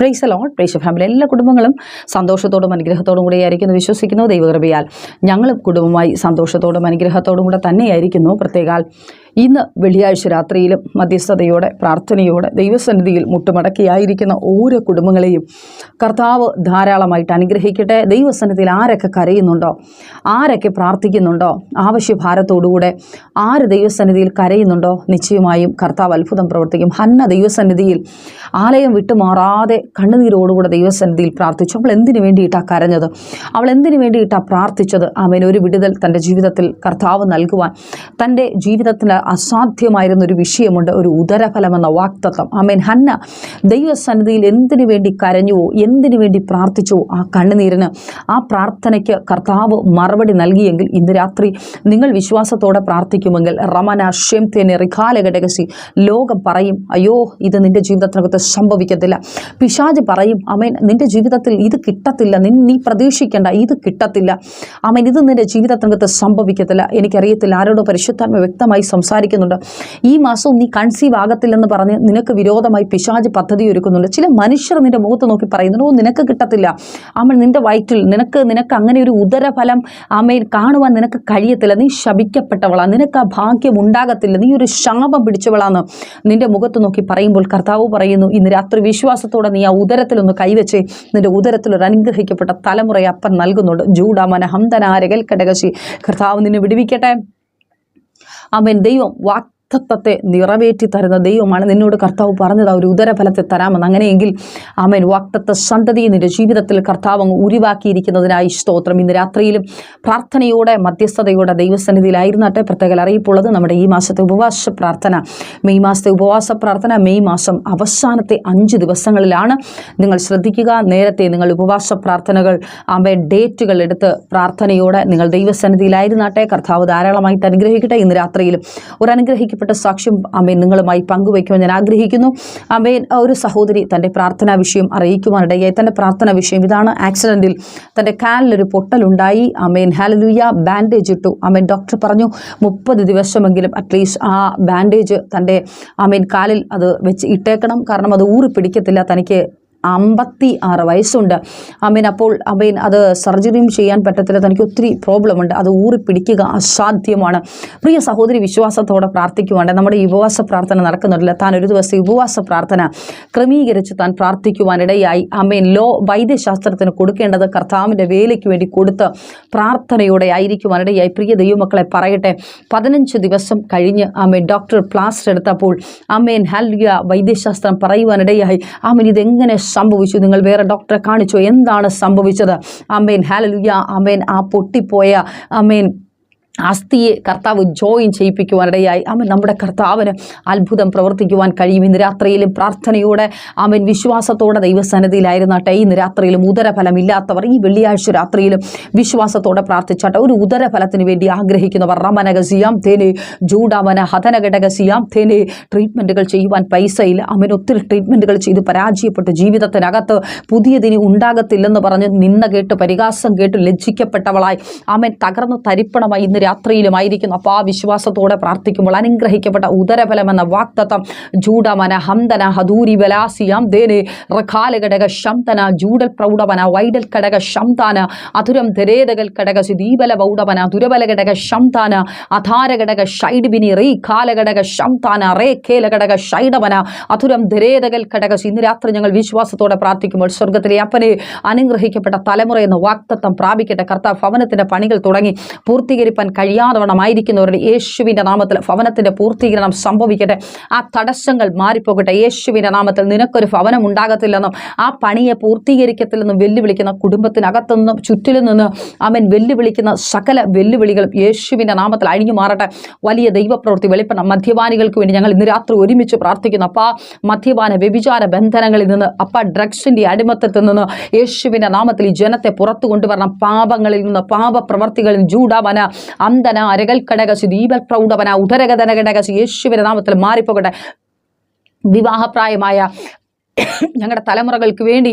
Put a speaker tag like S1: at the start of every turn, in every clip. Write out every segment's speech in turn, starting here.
S1: Price alone price family എല്ലാ കുടുംബങ്ങളും സന്തോഷത്തോടും അനുഗ്രഹത്തോടും കൂടെ ആയിരിക്കുന്നു. വിശ്വസിക്കുന്നു ദൈവകൃപയാൽ. ഞങ്ങളും കുടുംബമായി സന്തോഷത്തോടും അനുഗ്രഹത്തോടും കൂടെ തന്നെയായിരിക്കുന്നു. പ്രത്യേകാൽ ഇന്ന് വെള്ളിയാഴ്ച രാത്രിയിലും മധ്യസ്ഥതയോടെ പ്രാർത്ഥനയോടെ ദൈവസന്നിധിയിൽ മുട്ടുമടക്കിയായിരിക്കുന്ന ഓരോ കുടുംബങ്ങളെയും കർത്താവ് ധാരാളമായിട്ട് അനുഗ്രഹിക്കട്ടെ. ദൈവസന്നിധിയിൽ ആരൊക്കെ കരയുന്നുണ്ടോ? ആരൊക്കെ പ്രാർത്ഥിക്കുന്നുണ്ടോ? ആവശ്യഭാരത്തോടുകൂടെ ആര് ദൈവസന്നിധിയിൽ കരയുന്നുണ്ടോ? നിശ്ചയമായും കർത്താവ് അത്ഭുതം പ്രവർത്തിക്കും. ഹന്ന ദൈവസന്നിധിയിൽ ആലയം വിട്ടുമാറാതെ കണ്ണുനീരോടുകൂടെ ദൈവസന്നിധിയിൽ പ്രാർത്ഥിച്ചു. അവൾ എന്തിനു വേണ്ടിയിട്ടാണ് കരഞ്ഞത്? അവൾ എന്തിനു വേണ്ടിയിട്ടാണ് പ്രാർത്ഥിച്ചത്? അവൻ ഒരു വിടുതൽ തന്റെ ജീവിതത്തിൽ കർത്താവ് നൽകുവാൻ തന്റെ ജീവിതത്തിന് അസാധ്യമായിരുന്ന ഒരു വിഷയമുണ്ട് ഒരു ഉദരഫലം എന്ന വാക്തത്വം. ആമേൻ. ഹന്ന ദൈവസന്നിധിയിൽ എന്തിനു വേണ്ടി കരഞ്ഞുവോ എന്തിനു വേണ്ടി പ്രാർത്ഥിച്ചുവോ ആ കണ്ണുനീരിന് ആ പ്രാർത്ഥനയ്ക്ക് കർത്താവ് മറുപടി നൽകിയെങ്കിൽ ഇന്ന് രാത്രി നിങ്ങൾ വിശ്വാസത്തോടെ പ്രാർത്ഥിക്കുമെങ്കിൽ റമന ഷ്യം തേനെ റിഖാലഘടകസി ലോകം പറയും അയ്യോ ഇത് നിന്റെ ജീവിതത്തിനകത്ത് സംഭവിക്കത്തില്ല. പിശാജ് പറയും അമേൻ നിന്റെ ജീവിതത്തിൽ ഇത് കിട്ടത്തില്ല നീ പ്രതീക്ഷിക്കേണ്ട ഇത് കിട്ടത്തില്ല. അമേൻ ഇത് നിന്റെ ജീവിതത്തിനകത്ത് സംഭവിക്കത്തില്ല. എനിക്കറിയത്തില്ല ആരോടോ പരിശുദ്ധാത്മ വ്യക്തമായി സംസാരിക്കുന്നുണ്ട്. ഈ മാസവും നീ കൺസീവ് ആകത്തില്ലെന്ന് പറഞ്ഞ് നിനക്ക് വിരോധമായി പിശാജ് പദ്ധതി ഒരുക്കുന്നുണ്ട്. ചില മനുഷ്യർ നിന്റെ മുഖത്ത് നോക്കി പറയുന്നുണ്ട് ഓ നിനക്ക് കിട്ടത്തില്ല. അമ്മ നിന്റെ വയറ്റിൽ നിനക്ക് നിനക്ക് അങ്ങനെ ഒരു ഉദരഫലം അമ്മയിൽ കാണുവാൻ നിനക്ക് കഴിയത്തില്ല. നീ ശപിക്കപ്പെട്ടവളാണ് നിനക്ക് ആ ഭാഗ്യം ഉണ്ടാകത്തില്ല. നീ ഒരു ശാപം പിടിച്ചവളാന്ന് നിന്റെ മുഖത്ത് നോക്കി പറയുമ്പോൾ കർത്താവ് പറയുന്നു ഇന്ന് രാത്രി വിശ്വാസത്തോടെ നീ ആ ഉദരത്തിലൊന്ന് കൈവച്ച് നിന്റെ ഉദരത്തിൽ ഒരു അനുഗ്രഹിക്കപ്പെട്ട തലമുറയെ അപ്പൻ നൽകുന്നുണ്ട്. ജൂഡാമന ഹംതനാരകൽ കടകശി കർത്താവ് നിന്നെ വിടുവിക്കട്ടെ. അവൻ ദൈവം വാക്തത്വത്തെ നിറവേറ്റി തരുന്ന ദൈവമാണ് നിന്നോട് കർത്താവ് പറഞ്ഞത്. ആ ഒരു ഉദരഫലത്തെ തരാമെന്ന്. അങ്ങനെയെങ്കിൽ അമൻ വാക്തത്വ സന്തതി നിന്റെ ജീവിതത്തിൽ കർത്താവ് അങ്ങ് ഉരുവാക്കിയിരിക്കുന്നതിനായി സ്തോത്രം. ഇന്ന് രാത്രിയിലും പ്രാർത്ഥനയോടെ മധ്യസ്ഥതയോടെ ദൈവസന്നിധിയിലായിരുന്നാട്ടെ പ്രത്യേക അറിയിപ്പുള്ളത് നമ്മുടെ ഈ മാസത്തെ ഉപവാസ പ്രാർത്ഥന. മെയ് മാസത്തെ ഉപവാസ പ്രാർത്ഥന മെയ് മാസം അവസാനത്തെ അഞ്ച് ദിവസങ്ങളിലാണ്. നിങ്ങൾ ശ്രദ്ധിക്കുക നേരത്തെ നിങ്ങൾ ഉപവാസ പ്രാർത്ഥനകൾ അമ്മ ഡേറ്റുകൾ എടുത്ത് പ്രാർത്ഥനയോടെ നിങ്ങൾ ദൈവസന്നിധിയിലായിരുന്നാട്ടെ. കർത്താവ് ധാരാളമായിട്ട് അനുഗ്രഹിക്കട്ടെ. ഇന്ന് രാത്രിയിലും ഒരു അനുഗ്രഹിക്കപ്പെട്ട സാക്ഷ്യം അമ്മേൻ നിങ്ങളുമായി പങ്കുവയ്ക്കുവാൻ ഞാൻ ആഗ്രഹിക്കുന്നു. അമ്മേൻ ഒരു സഹോദരി തന്റെ പ്രാർത്ഥനാ വിഷയം അറിയിക്കുവാനിടയായി. തന്റെ പ്രാർത്ഥനാ വിഷയം ഇതാണ്. ആക്സിഡന്റിൽ തന്റെ കാലിലൊരു പൊട്ടലുണ്ടായി. അമ്മേൻ ഹാലലുയ ബാൻഡേജ് ഇട്ടു. അമ്മേൻ ഡോക്ടർ പറഞ്ഞു മുപ്പത് ദിവസമെങ്കിലും അറ്റ്ലീസ്റ്റ് ആ ബാൻഡേജ് തന്റെ അമ്മേൻ കാലിൽ അത് വെച്ച് ഇട്ടേക്കണം. കാരണം അത് ഊറി പിടിക്കത്തില്ല തനിക്ക് അമ്പത്തി ആറ് വയസ്സുണ്ട്. അമീൻ അപ്പോൾ അമീൻ അത് സർജറിയും ചെയ്യാൻ പറ്റത്തില്ല. തനിക്ക് ഒത്തിരി പ്രോബ്ലം ഉണ്ട് അത് ഊറി പിടിക്കുക അസാധ്യമാണ്. പ്രിയ സഹോദരി വിശ്വാസത്തോടെ പ്രാർത്ഥിക്കുവാണ്ട് നമ്മുടെ ഉപവാസ പ്രാർത്ഥന നടക്കുന്നുണ്ടല്ലോ. താൻ ഒരു ദിവസം ഉപവാസ പ്രാർത്ഥന ക്രമീകരിച്ച് താൻ പ്രാർത്ഥിക്കുവാനിടയായി അമീൻ ലോ വൈദ്യശാസ്ത്രത്തിന് കൊടുക്കേണ്ടത് കർത്താവിന്റെ വേലയ്ക്ക് വേണ്ടി കൊടുത്ത് പ്രാർത്ഥനയോടെ ആയിരിക്കുവാനിടയായി പ്രിയ ദൈവമക്കളെ പറയട്ടെ. പതിനഞ്ച് ദിവസം കഴിഞ്ഞ് അമ്മേൻ ഡോക്ടർ പ്ലാസ്റ്റർ എടുത്തപ്പോൾ അമ്മേൻ ഹൽഗ വൈദ്യശാസ്ത്രം പറയുവാനിടയായി അമ്മൻ ഇതെങ്ങനെ സംഭവിച്ചു. നിങ്ങൾ വേറെ ഡോക്ടറെ കാണിച്ചോ? എന്താണ് സംഭവിച്ചത്? അമ്മേൻ ഹാലലുയ അമ്മേൻ ആ പൊട്ടിപ്പോയ അമ്മേൻ അസ്ഥിയെ കർത്താവ് ജോയിൻ ചെയ്യിപ്പിക്കുവാനിടയായി. അവൻ നമ്മുടെ കർത്താവിന് അത്ഭുതം പ്രവർത്തിക്കുവാൻ കഴിയും. ഇന്ന് രാത്രിയിലും പ്രാർത്ഥനയോടെ അവൻ വിശ്വാസത്തോടെ ദൈവസന്നിധിയിലായിരുന്നാട്ടെ. ഇന്ന് രാത്രിയിലും ഉദരഫലമില്ലാത്തവർ ഈ വെള്ളിയാഴ്ച രാത്രിയിലും വിശ്വാസത്തോടെ പ്രാർത്ഥിച്ചാട്ടെ. ഒരു ഉദരഫലത്തിന് വേണ്ടി ആഗ്രഹിക്കുന്നവർ റമനക സിയാം തേനെ ജൂഡാമന ഹതനഘടക സിയാം തേനെ ട്രീറ്റ്മെന്റുകൾ ചെയ്യുവാൻ പൈസയില്ല. അവൻ ഒത്തിരി ട്രീറ്റ്മെന്റുകൾ ചെയ്ത് പരാജയപ്പെട്ട് ജീവിതത്തിനകത്ത് പുതിയതിന് ഉണ്ടാകത്തില്ലെന്ന് പറഞ്ഞ് നിന്ന കേട്ട് പരിഹാസം കേട്ട് ലജ്ജിക്കപ്പെട്ടവളായി. അവൻ തകർന്നു തരിപ്പണമായി ഇന്ന് രാത്രിയിലുമായിരിക്കുന്നു അപ്പോൾ ആ വിശ്വാസത്തോടെ പ്രാർത്ഥിക്കുമ്പോൾ അനുഗ്രഹിക്കപ്പെട്ട ഉദരഫലം എന്ന വാക്തത്വം ജൂഡമന ഹന്തന ഹദൂരി ബലാസിയാം ദേനെ റഖാലഘടക ശംതന ജൂഡൽ പ്രൗഢവന വൈഡൽ ഘടക ശംതാന അധുരം ധരേതകൽ ഘടക സുദീപല ബൗഡവന ദുരബല ഘടക ശംതാന അധാര ഘടക ഷൈഡ്ബിനി റീ കാലഘടക ശംതാന റേ കേല ഘടക ഷൈഡവന അധുരം ധരേതകൽ ഘടക ഇന്ന് രാത്രി ഞങ്ങൾ വിശ്വാസത്തോടെ പ്രാർത്ഥിക്കുമ്പോൾ സ്വർഗത്തിലെ അപ്പനെ അനുഗ്രഹിക്കപ്പെട്ട തലമുറ എന്ന വാക്തത്വം പ്രാപിക്കട്ടെ. കർത്താവ് ഭവനത്തിന്റെ പണികൾ തുടങ്ങി പൂർത്തീകരിപ്പാൻ കഴിയാതവണ്ണമായിരിക്കുന്നവരുടെ യേശുവിന്റെ നാമത്തിൽ ഭവനത്തിന്റെ പൂർത്തീകരണം സംഭവിക്കട്ടെ. ആ തടസ്സങ്ങൾ മാറിപ്പോകട്ടെ. യേശുവിന്റെ നാമത്തിൽ നിനക്കൊരു ഭവനം ഉണ്ടാകത്തില്ലെന്നും ആ പണിയെ പൂർത്തീകരിക്കത്തില്ലെന്നും വെല്ലുവിളിക്കുന്ന കുടുംബത്തിനകത്തു നിന്നും ചുറ്റിലും നിന്ന് അവൻ വെല്ലുവിളിക്കുന്ന സകല വെല്ലുവിളികളും യേശുവിന്റെ നാമത്തിൽ അഴിഞ്ഞു മാറട്ടെ. വലിയ ദൈവപ്രവൃത്തി വെളിപ്പെടണം മദ്യപാനികൾക്ക് വേണ്ടി ഞങ്ങൾ ഇന്ന് രാത്രി ഒരുമിച്ച് പ്രാർത്ഥിക്കുന്നു. അപ്പാ മദ്യപാന വ്യഭിചാര ബന്ധനങ്ങളിൽ നിന്ന് അപ്പ ഡ്രഗ്സിന്റെ അടിമത്തത്തിൽ നിന്ന് യേശുവിന്റെ നാമത്തിൽ ഈ ജനത്തെ പുറത്തു കൊണ്ടുവരണം. പാപങ്ങളിൽ നിന്ന് പാപപ്രവർത്തികളിൽ ജൂഡാവന അന്തന അരകൾ കടകശി ദീപൽ പ്രൗഢവന ഉദരഗതന കടകശി യേശുവിന്റെ നാമത്തിൽ മാറിപ്പോകട്ടെ. വിവാഹപ്രായമായ ഞങ്ങളുടെ തലമുറകൾക്ക് വേണ്ടി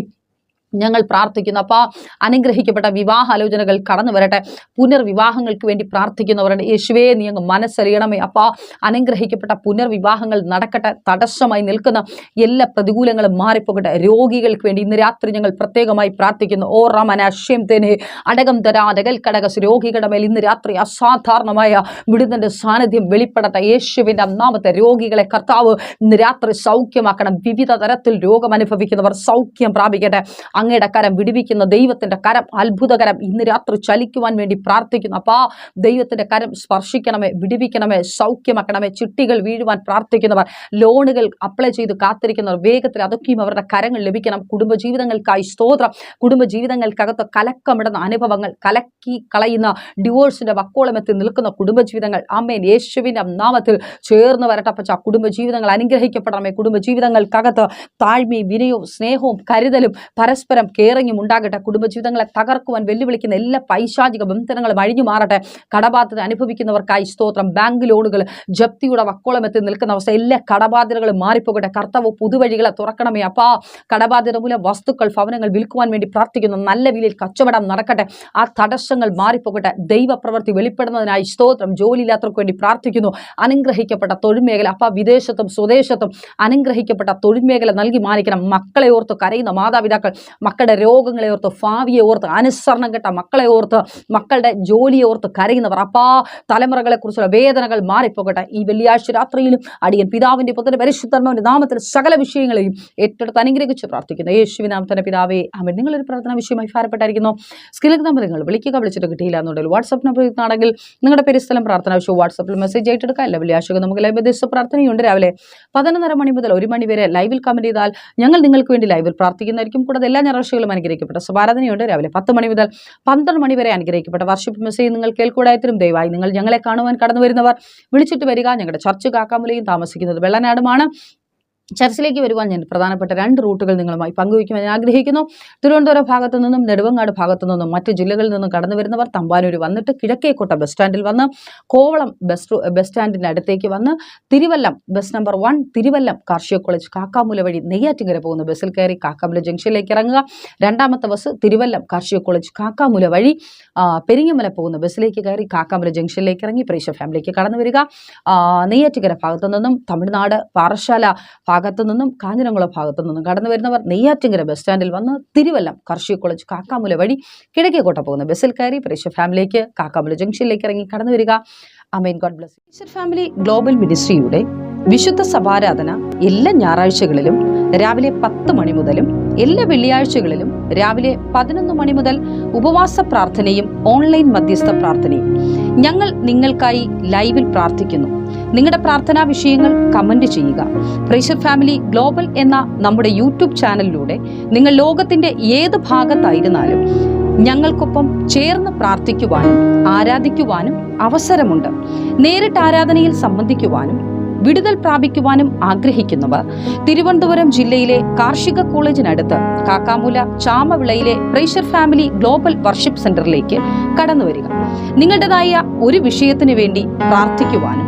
S1: ഞങ്ങൾ പ്രാർത്ഥിക്കുന്നു. അപ്പോൾ അനുഗ്രഹിക്കപ്പെട്ട വിവാഹ ആലോചനകൾ കടന്നു വരട്ടെ. പുനർവിവാഹങ്ങൾക്ക് വേണ്ടി പ്രാർത്ഥിക്കുന്നവരുടെ യേശുവേ നീ അങ്ങ് മനസ്സറിയണമേ. അപ്പോൾ അനുഗ്രഹിക്കപ്പെട്ട പുനർവിവാഹങ്ങൾ നടക്കട്ടെ. തടസ്സമായി നിൽക്കുന്ന എല്ലാ പ്രതികൂലങ്ങളും മാറിപ്പോകട്ടെ. രോഗികൾക്ക് വേണ്ടി ഇന്ന് രാത്രി ഞങ്ങൾ പ്രത്യേകമായി പ്രാർത്ഥിക്കുന്നു. ഓ റമന തേനെ അടകം തരാതകൽ കടകസ് രോഗികളുടെ മേൽ ഇന്ന് രാത്രി അസാധാരണമായ വിടുതന്റെ സാന്നിധ്യം വെളിപ്പെടട്ടെ. യേശുവിന്റെ ഒന്നാമത്തെ രോഗികളെ കർത്താവ് ഇന്ന് രാത്രി സൗഖ്യമാക്കണം. വിവിധ തരത്തിൽ രോഗം അനുഭവിക്കുന്നവർ സൗഖ്യം പ്രാപിക്കട്ടെ. അങ്ങയുടെ കരം വിടുവിക്കുന്ന ദൈവത്തിന്റെ കരം അത്ഭുതകരം ഇന്ന് രാത്രി ചലിക്കുവാൻ വേണ്ടി പ്രാർത്ഥിക്കുന്നു. അപ്പാ ദൈവത്തിന്റെ കരം സ്പർശിക്കണമേ വിടുവിക്കണമേ സൗഖ്യമാക്കണമേ ചിട്ടികൾ വീഴുവാൻ പ്രാർത്ഥിക്കുന്നവർ ലോണുകൾ അപ്ലൈ ചെയ്ത് കാത്തിരിക്കുന്നവർ വേഗത്തിൽ അതൊക്കെയും അവരുടെ കരങ്ങൾ ലഭിക്കണം. കുടുംബജീവിതങ്ങൾക്കായി സ്തോത്രം. കുടുംബജീവിതങ്ങൾക്കകത്ത് കലക്കമിടുന്ന അനുഭവങ്ങൾ കലക്കി കളയുന്ന ഡിവോഴ്സിന്റെ വക്കോളമെത്തി നിൽക്കുന്ന കുടുംബജീവിതങ്ങൾ അമ്മേൻ യേശുവിന്റെ നാമത്തിൽ ചേർന്ന് വരട്ടെ പച്ച കുടുംബജീവിതങ്ങൾ അനുഗ്രഹിക്കപ്പെടണമേ. കുടുംബജീവിതങ്ങൾക്കകത്ത് താഴ്മയും വിനയവും സ്നേഹവും കരുതലും പരസ്പരം കെയറിങ്ങും ഉണ്ടാകട്ടെ. കുടുംബജീവിതങ്ങളെ തകർക്കുവാൻ വെല്ലുവിളിക്കുന്ന എല്ലാ പൈശാചിക ബന്ധനങ്ങളും അഴിഞ്ഞു മാറട്ടെ. കടബാധ്യത അനുഭവിക്കുന്നവർക്കായി സ്തോത്രം. ബാങ്ക് ലോണുകൾ ജപ്തിയുടെ വക്കോളം എത്തി നിൽക്കുന്ന അവസ്ഥ എല്ലാ കടബാധ്യതകളും മാറിപ്പോകട്ടെ. കർത്താവ് പുതുവഴികളെ തുറക്കണമേ അപ്പാ. കടബാധ്യത മൂലം വസ്തുക്കൾ ഭവനങ്ങൾ വിൽക്കുവാൻ വേണ്ടി പ്രാർത്ഥിക്കുന്നു. നല്ല വിലയിൽ കച്ചവടം നടക്കട്ടെ. ആ തടസ്സങ്ങൾ മാറിപ്പോകട്ടെ. ദൈവപ്രവൃത്തി വെളിപ്പെടുന്നതിനായി സ്തോത്രം. ജോലിയില്ലാത്തവർക്ക് വേണ്ടി പ്രാർത്ഥിക്കുന്നു. അനുഗ്രഹിക്കപ്പെട്ട തൊഴിൽ മേഖല അപ്പ വിദേശത്തും സ്വദേശത്തും അനുഗ്രഹിക്കപ്പെട്ട തൊഴിൽ മേഖല നൽകി മാനിക്കണം. മക്കളെ ഓർത്ത് കരയുന്ന മാതാപിതാക്കൾ മക്കളുടെ രോഗങ്ങളെ ഓർത്ത് ഭാവിയെ ഓർത്ത് അനുസരണം കെട്ട മക്കളെ ഓർത്ത് മക്കളുടെ ജോലിയെ ഓർത്ത് കരയുന്നവർ അപ്പാ തലമുറകളെക്കുറിച്ചുള്ള വേദനകൾ മാറിപ്പോകട്ടെ. ഈ വെള്ളിയാഴ്ച രാത്രിയിലും അടിയൻ പിതാവിന്റെ പുത്രന്റെ പരിശുദ്ധർമ്മന്റെ നാമത്തിൽ സകല വിഷയങ്ങളെയും ഏറ്റെടുത്ത് അനുഗ്രഹിച്ച് പ്രാർത്ഥിക്കുന്നു. യേശുവിനാമത്തിന്റെ പിതാവേ അവൻ നിങ്ങളൊരു പ്രാർത്ഥന വിഷയമായി ഭാരപ്പെട്ടായിരിക്കുന്നു. സ്കില്ലിംഗ് നമ്പർ നിങ്ങൾ വിളിക്കുക. വിളിച്ചിട്ട് കിട്ടിയില്ല എന്നുണ്ടെങ്കിൽ വാട്സപ്പ് നമ്പർ ആണെങ്കിൽ നിങ്ങളുടെ പെരിസ്ഥലം പ്രാർത്ഥന വിഷയം വാട്സപ്പിൽ മെസ്സേജ് ആയിട്ടെടുക്കുക അല്ല വെള്ളിയാഴ്ച നമുക്ക് ലൈവ് ദിവസ പ്രാർത്ഥനയുണ്ട്. രാവിലെ പതിനൊന്നര മണി മുതൽ ഒരു മണി വരെ ലൈവിൽ കമന്റ് ചെയ്താൽ ഞങ്ങൾ നിങ്ങൾക്ക് വേണ്ടി ലൈവിൽ പ്രാർത്ഥിക്കുന്നതായിരിക്കും. കൂടാതെ എല്ലാ ഞായറാഴ്ചകളും അനുഗ്രഹിക്കപ്പെട്ട. സ്വാരാധനയുണ്ട് രാവിലെ പത്ത് മണി മുതൽ പന്ത്രണ്ട് മണി വരെ അനുഗ്രഹിക്കപ്പെട്ട. വർഷിപ്പ് മെസ്സേജ് നിങ്ങൾ കേൾക്കൂടായത്തിനും ദയവായി നിങ്ങൾ ഞങ്ങളെ കാണുവാൻ കടന്നു വരുന്നവർ വിളിച്ചിട്ട് വരിക. ഞങ്ങളുടെ ചർച്ച് കാക്കാമുലയും താമസിക്കുന്നത് വെള്ളനാടുമാണ്. ചർച്ചിലേക്ക് വരുവാൻ ഞാൻ പ്രധാനപ്പെട്ട രണ്ട് റൂട്ടുകൾ നിങ്ങളുമായി പങ്കുവയ്ക്കുവാൻ ഞാൻ ആഗ്രഹിക്കുന്നു. തിരുവനന്തപുരം ഭാഗത്തു നിന്നും നെടുവങ്ങാട് ഭാഗത്തു നിന്നും മറ്റ് ജില്ലകളിൽ നിന്നും കടന്നു വരുന്നവർ തമ്പാനൂർ വന്നിട്ട് കിഴക്കേക്കോട്ട ബസ് സ്റ്റാൻഡിൽ വന്ന് കോവളം ബസ് ബസ് സ്റ്റാൻഡിന്റെ അടുത്തേക്ക് വന്ന് Thiruvallam bus number one Thiruvallam കാർഷിക കോളേജ് കാക്കാമൂല വഴി നെയ്യാറ്റിങ്കര പോകുന്ന ബസ്സിൽ കയറി കാക്കാമൂല ജംഗ്ഷനിലേക്ക് ഇറങ്ങുക. രണ്ടാമത്തെ ബസ് തിരുവല്ലം കാർഷിക കോളേജ് കാക്കാമൂല വഴി പെരിങ്ങമല പോകുന്ന ബസ്സിലേക്ക് കയറി കാക്കാമൂല ജംഗ്ഷനിലേക്ക് ഇറങ്ങി പ്രേക്ഷ ഫാമിലിക്ക് കടന്നു വരിക. നെയ്യാറ്റിങ്കര ഭാഗത്തു നിന്നും തമിഴ്നാട് പാറശാല ഭാഗത്തു നിന്നും കാഞ്ഞിരംകുളം ഭാഗത്തു നിന്നും കടന്നു വരുന്നവർ നെയ്യാറ്റിങ്കര ബസ് സ്റ്റാൻഡിൽ വന്ന് തിരുവല്ലം കർഷി കോളേജ് കാക്കാമുല വഴി കിഴക്കേക്കോട്ട പോകുന്ന ബസ്സിൽ കയറി പ്രേക്ഷ ഫാമിലിക്ക് കാക്കാമുല ജംഗ്ഷനിലേക്ക് ഇറങ്ങി കടന്നു വരിക. Amen God bless Eeshwar family global മിനിസ്ട്രിയുടെ വിശുദ്ധ സഭാരാധന എല്ലാ ഞായറാഴ്ചകളിലും രാവിലെ പത്ത് മണി മുതലും എല്ലാ വെള്ളിയാഴ്ചകളിലും രാവിലെ പതിനൊന്ന് മണി മുതൽ ഉപവാസ പ്രാർത്ഥനയും ഓൺലൈൻ മധ്യസ്ഥ പ്രാർത്ഥനയും ഞങ്ങൾ നിങ്ങൾക്കായി ലൈവിൽ പ്രാർത്ഥിക്കുന്നു. നിങ്ങളുടെ പ്രാർത്ഥനാ വിഷയങ്ങൾ കമന്റ് ചെയ്യുക. പ്രേഷർ ഫാമിലി ഗ്ലോബൽ എന്ന നമ്മുടെ യൂട്യൂബ് ചാനലിലൂടെ നിങ്ങൾ ലോകത്തിന്റെ ഏത് ഭാഗത്തായിരുന്നാലും ഞങ്ങൾക്കൊപ്പം ചേർന്ന് പ്രാർത്ഥിക്കുവാനും ആരാധിക്കുവാനും അവസരമുണ്ട്. നേരിട്ട് ആരാധനയിൽ സംബന്ധിക്കുവാനും വിടുതൽ പ്രാപിക്കുവാനും ആഗ്രഹിക്കുന്നവർ തിരുവനന്തപുരം ജില്ലയിലെ കാർഷിക കോളേജിനടുത്ത് കാക്കാമൂല ചാമവിളയിലെ പ്രേഷർ ഫാമിലി ഗ്ലോബൽ വർഷിപ്പ് സെന്ററിലേക്ക് കടന്നുവരിക. നിങ്ങളുടേതായ ഒരു വിഷയത്തിന് വേണ്ടി പ്രാർത്ഥിക്കുവാനും